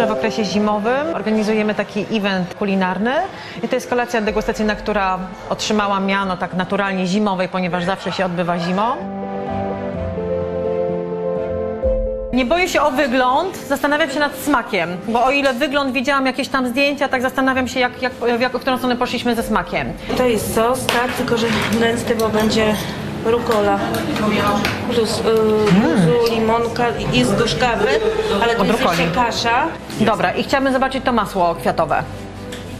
zawsze w okresie zimowym organizujemy taki event kulinarny i to jest kolacja degustacyjna, która otrzymała miano tak naturalnie zimowej, ponieważ zawsze się odbywa zimą. Nie boję się o wygląd, zastanawiam się nad smakiem, bo o ile wygląd widziałam jakieś tam zdjęcia, tak zastanawiam się, jak, jak, w, jak, którą stronę poszliśmy ze smakiem. To jest sos, tak, tylko że nęsty, bo będzie rukola plus y, yuzu, limonka, jest gorzkawy, ale to jest jeszcze kasza. Dobra, i chciałabym zobaczyć to masło kwiatowe.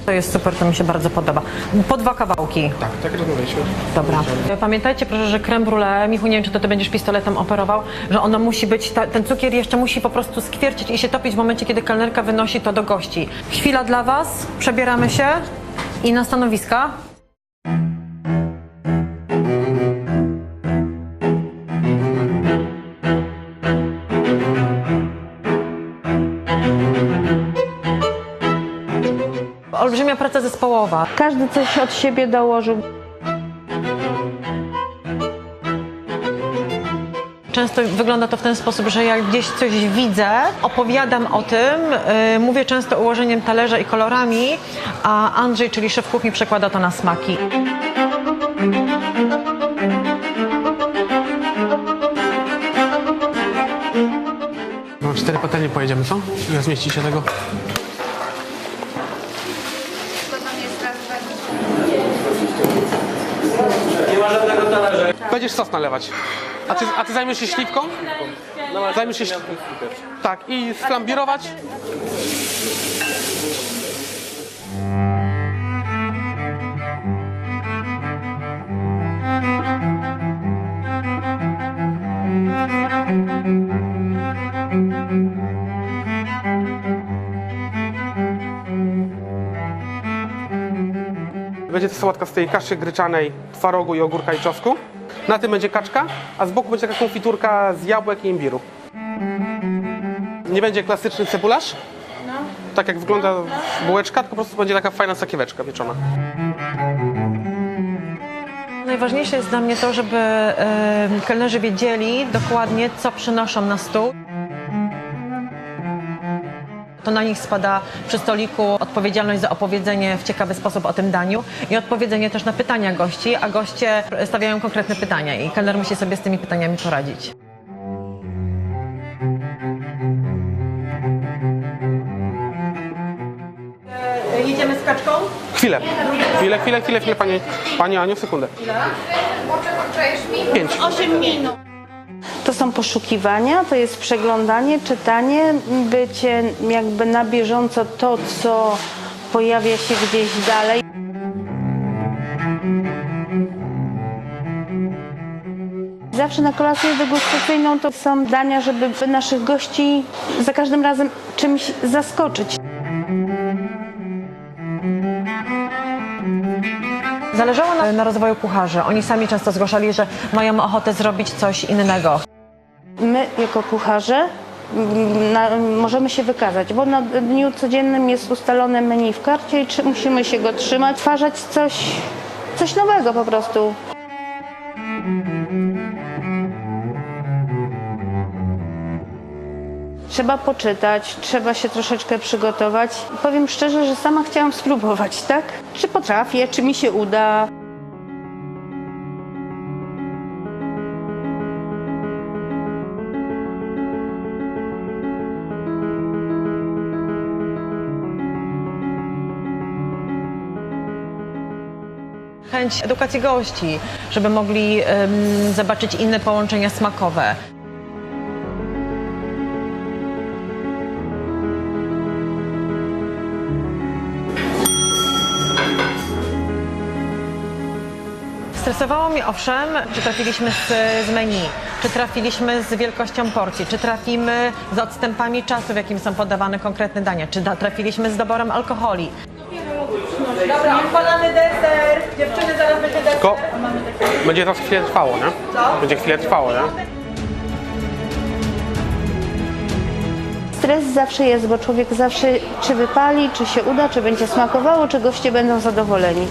To jest super, to mi się bardzo podoba. Po dwa kawałki. Tak, tak rozmawialiśmy. Dobra. Pamiętajcie proszę, że creme brulee, Michu, nie wiem, czy to ty będziesz pistoletem operował, że ono musi być, ta, ten cukier jeszcze musi po prostu skwiercić i się topić w momencie, kiedy kelnerka wynosi to do gości. Chwila dla was, przebieramy się i na stanowiska. Olbrzymia praca zespołowa. Każdy coś od siebie dołożył. Często wygląda to w ten sposób, że jak gdzieś coś widzę, opowiadam o tym, yy, mówię często ułożeniem talerza i kolorami, a Andrzej, czyli szef kuchni, przekłada to na smaki. No, cztery patelnie pojedziemy, co? Ile zmieści się tego? Będziesz sos nalewać. A ty, a ty zajmiesz się śliwką? Zajmiesz się śliwką. Tak, i sflambirować. Będzie to sałatka z tej kaszy gryczanej, twarogu i ogórka i czosnku. Na tym będzie kaczka, a z boku będzie taka konfiturka z jabłek i imbiru. Nie będzie klasyczny cebularz, tak jak wygląda bułeczka, tylko po prostu będzie taka fajna sakieweczka pieczona. Najważniejsze jest dla mnie to, żeby kelnerzy wiedzieli dokładnie, co przynoszą na stół. To na nich spada przy stoliku odpowiedzialność za opowiedzenie w ciekawy sposób o tym daniu i odpowiedzenie też na pytania gości, a goście stawiają konkretne pytania i kelner musi sobie z tymi pytaniami poradzić. Jedziemy z kaczką? Chwilę, chwilę, chwilę, chwilę, chwilę, pani, pani Aniu, sekundę. Pięć. 8 minut. To są poszukiwania, to jest przeglądanie, czytanie, bycie jakby na bieżąco to, co pojawia się gdzieś dalej. Zawsze na kolację degustacyjną to są dania, żeby naszych gości za każdym razem czymś zaskoczyć. Zależało na, na rozwoju kucharzy. Oni sami często zgłaszali, że mają ochotę zrobić coś innego. My jako kucharze na, możemy się wykazać, bo na dniu codziennym jest ustalone menu w karcie i czy, musimy się go trzymać, twarzać coś, coś nowego po prostu. Trzeba poczytać, trzeba się troszeczkę przygotować. Powiem szczerze, że sama chciałam spróbować, tak? Czy potrafię, czy mi się uda. Chęć edukacji gości, żeby mogli em, zobaczyć inne połączenia smakowe. Stresowało mnie owszem, czy trafiliśmy z, z menu, czy trafiliśmy z wielkością porcji, czy trafimy z odstępami czasu, w jakim są podawane konkretne dania, czy trafiliśmy z doborem alkoholi. Dobra, odpalamy deser. Dziewczyny, zaraz będzie deser. Tylko będzie to chwilę trwało, nie? Będzie chwilę trwało, nie? Stres zawsze jest, bo człowiek zawsze czy wypali, czy się uda, czy będzie smakowało, czy goście będą zadowoleni.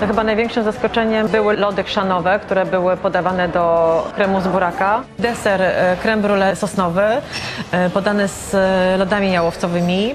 To chyba największym zaskoczeniem były lody chrzanowe, które były podawane do kremu z buraka. Deser e, creme brulee sosnowy, e, podany z e, lodami jałowcowymi.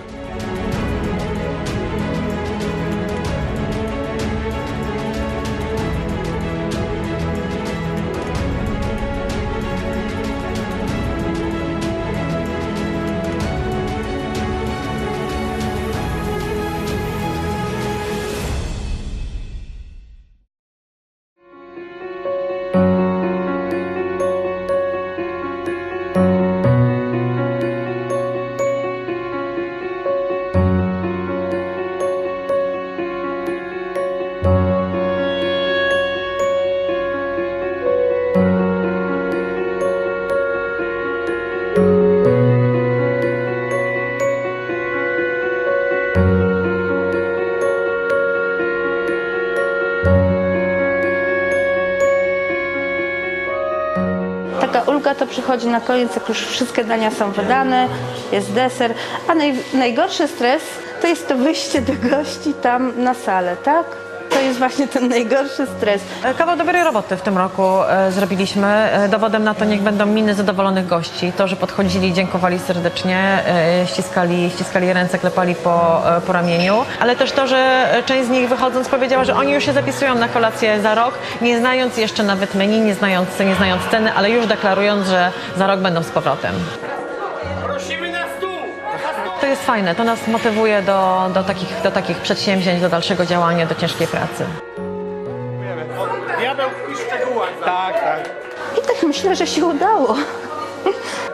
Ulga to przychodzi na koniec, jak już wszystkie dania są wydane, jest deser. A naj, najgorszy stres to jest to wyjście do gości tam na salę, tak? Jest właśnie ten najgorszy stres. Kawał dobrej roboty w tym roku e, zrobiliśmy. E, Dowodem na to niech będą miny zadowolonych gości. To, że podchodzili, dziękowali serdecznie, e, ściskali, ściskali ręce, klepali po, po ramieniu, ale też to, że część z nich wychodząc powiedziała, że oni już się zapisują na kolację za rok, nie znając jeszcze nawet menu, nie znając, nie znając ceny, ale już deklarując, że za rok będą z powrotem. To jest fajne, to nas motywuje do, do, takich, do takich przedsięwzięć, do dalszego działania, do ciężkiej pracy. Diabeł w szczegółach. Tak, tak. I tak myślę, że się udało.